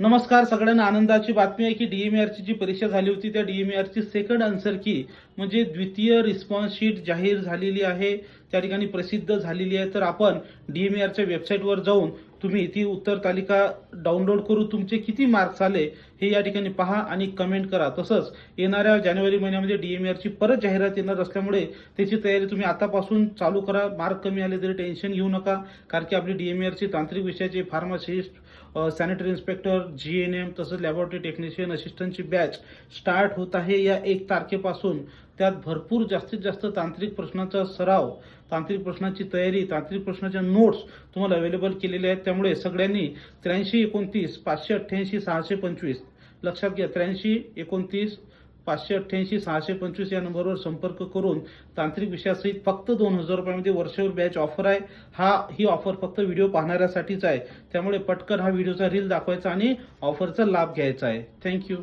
नमस्कार सगळ्यांना आनंदाची बातमी आहे की डीएमआरची जी परीक्षा झाली होती त्या डीएमआरची सेकंड आन्सर की म्हणजे द्वितीय रिस्पॉन्स शीट जाहीर झालेली आहे. त्या ठिकाणी प्रसिद्ध झालेली आहे. तर आपण डी एम आरच्या वेबसाईटवर जाऊन तुम्ही ती उत्तर तालिका डाउनलोड करून तुमचे किती मार्क्स आले हे या ठिकाणी पहा आणि कमेंट करा. तसंच येणाऱ्या जानेवारी महिन्यामध्ये डी एम आरची परत जाहिरात येणार असल्यामुळे त्याची तयारी तुम्ही आतापासून चालू करा. मार्क कमी आले तरी टेन्शन घेऊ नका. कारण की आपली डी एम आरची तांत्रिक विषयाचे pharmacist sanitary inspector G N M तसंच लॅबोरेटरी टेक्निशियन असिस्टंटची बॅच स्टार्ट होत आहे. या एक तारखेपासून त्यात भरपूर जास्तीत जास्त तांत्रिक प्रश्नांचा सराव तांत्रिक प्रश्नांची तयारी तांत्रिक प्रश्नाच्या नोट्स तुम्हाला अवेलेबल केलेल्या आहेत. त्यामुळे सगळ्यांनी त्र्याऐंशी एकोणतीस पाचशे अठ्ठ्याऐंशी सहाशे पंचवीस लक्षात घ्या. त्र्याऐंशी एकोणतीस पाचशे अठ्ठ्याऐंशी सहाशे पंचवीस या नंबरवर संपर्क करून तांत्रिक विषयासहित फक्त दोन हजार रुपयामध्ये वर्षभर बॅच ऑफर आहे. हा ही ऑफर फक्त व्हिडिओ पाहणाऱ्यासाठीच आहे. त्यामुळे पटकन हा व्हिडिओचा रील दाखवायचा आणि ऑफरचा लाभ घ्यायचा आहे. थँक्यू